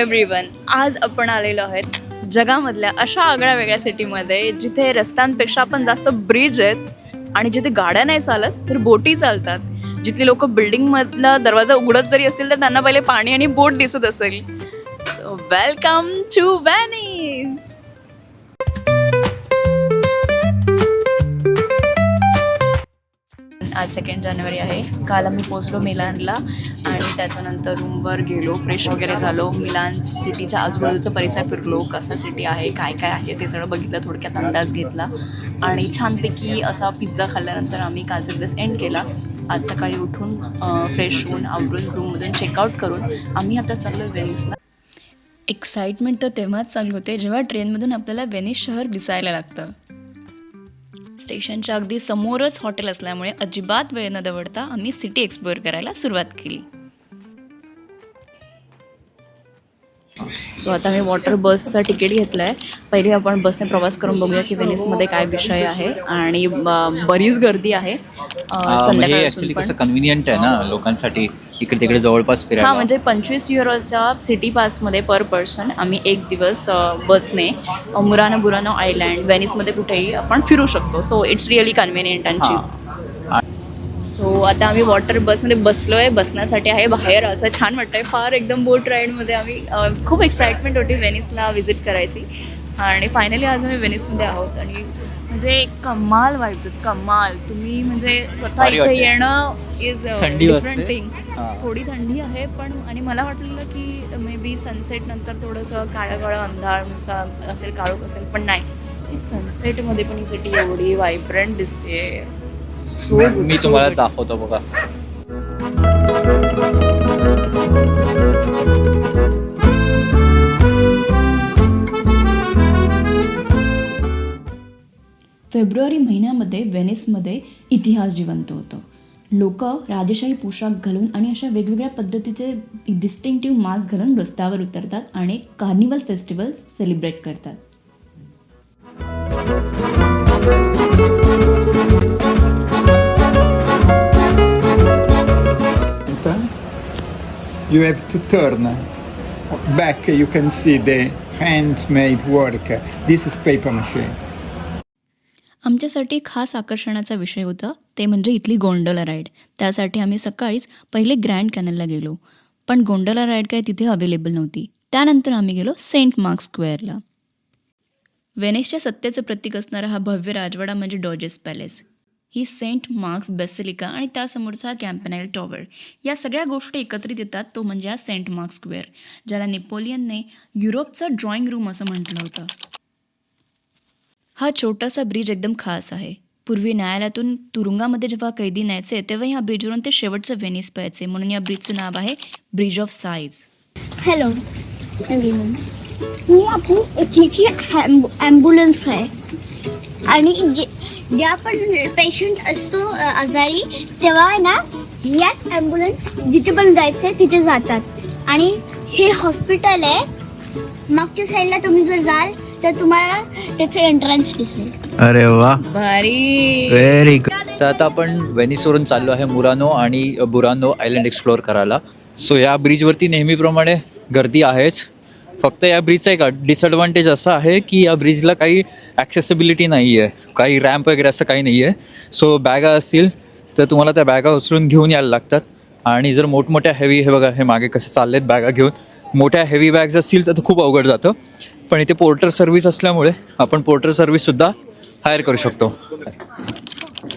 Everyone आज आपण आलेलो आहेत जगामधल्या अशा आगळ्या वेगळ्या सिटीमध्ये जिथे रस्त्यांपेक्षा पण जास्त ब्रिज आहेत आणि जिथे गाड्या नाही चालत तर बोटी चालतात. जिथली लोक बिल्डिंगमधला दरवाजा उघडत जरी असतील तर त्यांना पहिले पाणी आणि बोट दिसत असेल. सो वेलकम टू व्हॅनिस आज सेकंड जानेवारी आहे. काल आम्ही पोचलो मिलानला आणि त्याच्यानंतर रूमवर गेलो फ्रेश वगैरे झालो. मिलान सिटीच्या आजूबाजूचा परिसर फिरलो कसा सिटी आहे काय काय आहे ते सगळं बघितलं थोडक्यात अंदाज घेतला. आणि छानपैकी असा पिझ्झा खाल्ल्यानंतर आम्ही कालचा दिवस एंड केला. आज सकाळी उठून फ्रेश होऊन आवरून रूममधून चेकआउट करून आम्ही आता चाललो वेन्सला. एक्साइटमेंट तर तेव्हाच चालू होते जेव्हा ट्रेनमधून आपल्याला वेनिस शहर दिसायला लागतं. स्टेशनच्या अगदी समोरच हॉटेल असल्यामुळे अजिबात वेळ न दवडता आम्ही सिटी एक्सप्लोअर करायला सुरुवात केली. सो आता मी वॉटर बसचं तिकीट घेतलं आहे पहिले आपण बसने प्रवास करून बघूया की वेनिसमध्ये काय विषय आहे आणि बरीच गर्दी आहे हा, म्हणजे कसं कन्व्हिनियंट आहे ना लोकांसाठी इकडे तिकडे जवळपास हा फिरायला म्हणजे पंचवीस युरोच्या सिटी पासमध्ये पर पर्सन आम्ही एक दिवस बसने मुरानो बुरानो आयलँड व्हेनिसमध्ये कुठेही आपण फिरू शकतो. So it's really convenient and हा. चीप सो आता आम्ही वॉटर बसमध्ये बसलो आहे बसण्यासाठी आहे बाहेर. असं छान वाटतंय. फार एकदम बोट राईडमध्ये आम्ही खूप एक्साइटमेंट होती व्हेनिसला व्हिजिट करायची. आणि फायनली आज आम्ही व्हेनिसमध्ये आहोत. आणि म्हणजे कमाल आहेत. कमाल. तुम्ही म्हणजे स्वतः इथे. येणं इज डिफरंट. थिंग. थोडी थंडी आहे पण आणि मला वाटलेलं की मे बी सनसेट नंतर थोडंसं काळं काळं अंधार नुसता असेल काळोख असेल पण नाही. सनसेटमध्ये पण ही सिटी एवढी व्हायब्रंट दिसते सो मी तुम्हाला दाखवतो बघा. फेब्रुवारी महिन्यामध्ये व्हेनिसमध्ये इतिहास जिवंत होतो. लोक राजेशाही पोशाख घालून आणि अशा वेगवेगळ्या पद्धतीचे डिस्टिंक्टिव्ह मास्क घालून रस्त्यावर उतरतात आणि कार्निवल फेस्टिवल सेलिब्रेट करतात. You have to turn back. You can see the handmade work. This is paper mache. आमच्यासाठी खास आकर्षणाचा विषय होता ते म्हणजे इथली गोंडोला राईड त्यासाठी आम्ही सकाळीच पहिले ग्रँड कॅनलला गेलो पण गोंडोला राईड काय तिथे अवेलेबल नव्हती त्यानंतर आम्ही गेलो सेंट मार्क स्क्वेअरला वेनेसच्या सत्तेचं प्रतीक असणारा हा भव्य राजवाडा म्हणजे डॉजेस पॅलेस ही सेंट मार्क्स बेसिलिका आणि त्यासमोरचा हा कॅम्पनाईल टॉवर. या सगळ्या गोष्टी एकत्रित येतात तो म्हणजे हा सेंट मार्क्स स्क्वेअर ज्याला नेपोलियनने युरोपचं ड्रॉइंग रूम असं म्हटलं होतं. हा छोटासा ब्रिज एकदम खास आहे. पूर्वी न्यायालयातून तुरुंगामध्ये जेव्हा कैदी न्यायचे तेव्हा ह्या ब्रिजवरून ते शेवटचं व्हेनिस पाहायचे. म्हणून या ब्रिजचं नाव आहे bridge of sighs hello everyone ही आपली इथलीची ॲम्ब्युलन्स आहे. आणि जेव्हा पण पेशंट असतो आजारी तेव्हा आहे ना याच ॲम्ब्युलन्स जिथे पण जायचं आहे तिथे जातात. आणि हे हॉस्पिटल आहे. मागच्या साईडला तुम्ही जर जाल तर तुम्हाला त्याचं एंट्रन्स दिसेल. अरे वा. भारी. व्हेरी गुड तर आता आपण व्हेनिसवरून चाललो आहे मुरानो आणि बुरानो आयलंड एक्सप्लोअर करायला. सो या ब्रिजवरती नेहमीप्रमाणे गर्दी आहेच. फक्त या ब्रिजचा एक डिसएडव्हान्टेज असा आहे की या ब्रिजला काही ॲक्सेसिबिलिटी नाही आहे काही रॅम्प वगैरे असं काही नाही आहे सो बॅगा असतील तर तुम्हाला त्या बॅगा उचलून घेऊन यायला लागतात. आणि जर मोठमोठ्या हेवी हे बघा हे मागे कसे चालले आहेत बॅगा घेऊन. मोठ्या हेवी बॅग्स असतील तर खूप अवघड जातं. पण इथे पोर्टर सर्व्हिस असल्यामुळे आपण पोर्टर सर्व्हिससुद्धा हायर करू शकतो.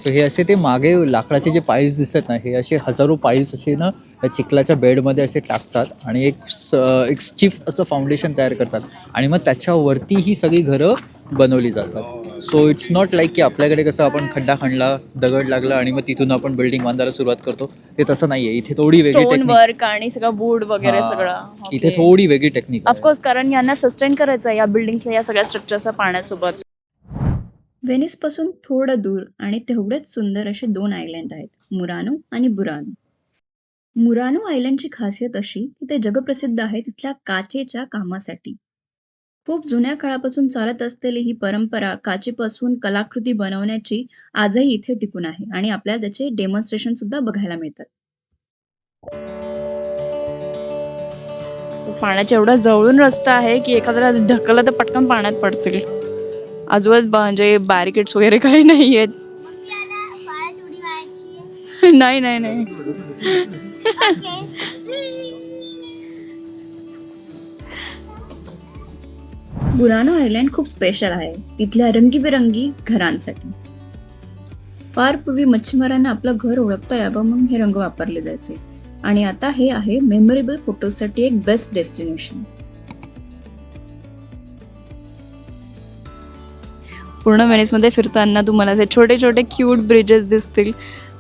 सो हे असे ते मागे लाकडाचे जे पाईल्स दिसतात ना हे असे हजारो पाईल्स असे ना या चिखलाच्या बेडमध्ये असे टाकतात आणि एक स एक स्टिफ असं फाउंडेशन तयार करतात. आणि मग त्याच्यावरती ही सगळी घरं बनवली जातात. सो इट्स नॉट लाईक की आपल्याकडे कसं आपण खड्डा खणला दगड लागला आणि मग तिथून आपण बिल्डिंग बांधायला सुरुवात करतो. ते तसं नाही आहे इथे थोडी वेगळी वर्क आणि सगळं वूड वगैरे सगळं. इथे थोडी वेगळी टेक्निक ऑफकोर्स कारण यांना सस्टेन करायचं आहे या बिल्डिंग्सला या सगळ्या स्ट्रक्चर्सला पाण्यासोबत. व्हेनिसपासून थोडं दूर आणि तेवढेच सुंदर असे दोन आयलँड आहेत मुरानो आणि बुरानो. मुरानो आयलँडची खासियत अशी की ते जगप्रसिद्ध आहे तिथल्या काचेच्या कामासाठी. खूप जुन्या काळापासून चालत असलेली ही परंपरा काचेपासून कलाकृती बनवण्याची आजही इथे टिकून आहे आणि आपल्याला त्याचे डेमॉन्स्ट्रेशन सुद्धा बघायला मिळतात. पाण्याच्या एवढा जवळून रस्ता आहे की एखाद्याला ढकलं तर पटकन पाण्यात पडतील. आजूबाजू म्हणजे बॅरिकेड्स वगैरे काही नाही आहेत नाही नाही नाही. बुरानो आयलँड खूप स्पेशल आहे. तिथल्या रंगीबेरंगी घरांसाठी. फार पूर्वी मच्छीमारांना आपलं घर ओळखता यावं म्हणून हे रंग वापरले जायचे. आणि आता हे आहे मेमोरेबल फोटोसाठी एक बेस्ट डेस्टिनेशन पूर्ण व्हेनिसमध्ये फिरताना तुम्हाला असे छोटे छोटे क्यूट ब्रिजेस दिसतील.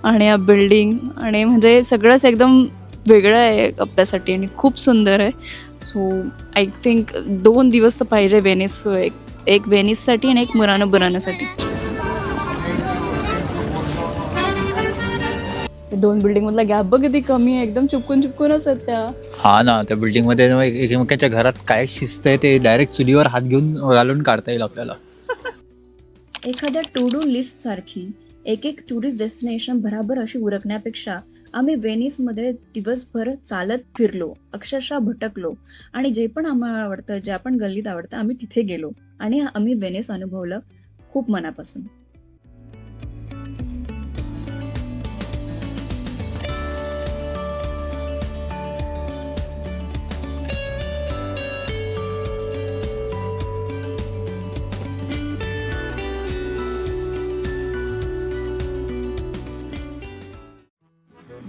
आणि या बिल्डिंग आणि म्हणजे सगळंच एकदम वेगळं आहे आपल्यासाठी आणि खूप सुंदर आहे. सो आय थिंक दोन दिवस तर पाहिजे वेनिस एक एक वेनिससाठी आणि एक मुरानो बुरानोसाठी दोन बिल्डिंग मधला गॅप बघ किती कमी आहे. एकदम चुपकून चुपकूनच आहेत त्या. हा ना त्या बिल्डिंगमध्ये एकमेकांच्या घरात काय शिस्त आहे ते डायरेक्ट चुलीवर हात घेऊन घालून काढता येईल आपल्याला. एखाद्या टू डू लिस्ट सारखी एक एक टुरिस्ट डेस्टिनेशन बराबर अशी उरकण्यापेक्षा आम्ही वेनिसमध्ये दिवसभर चालत फिरलो अक्षरशः भटकलो. आणि जे पण आम्हाला आवडतं ज्या पण गल्लीत आवडतं आम्ही तिथे गेलो. आणि आम्ही वेनिस अनुभवलं खूप मनापासून.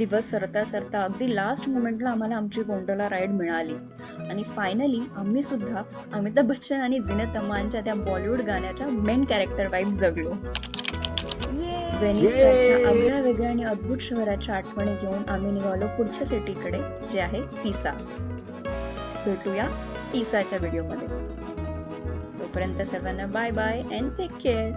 दिवस सरता सरता अगदी लास्ट मोमेंटला आम्हाला आमची गोंडोला राईड मिळाली. आणि फायनली आम्ही सुद्धा अमिताभ बच्चन आणि जिनत अमानच्या त्या बॉलिवूड गाण्याच्या मेन कॅरेक्टर वाईफ जगलो. वेनिस सारख्या आगळ्या वेगळ्या आणि अद्भुत शहराच्या आठवणी घेऊन आम्ही निघालो पुढच्या सिटीकडे जे आहे पिसा भेटूया पिसाच्या व्हिडिओमध्ये तोपर्यंत सर्वांना bye bye and take care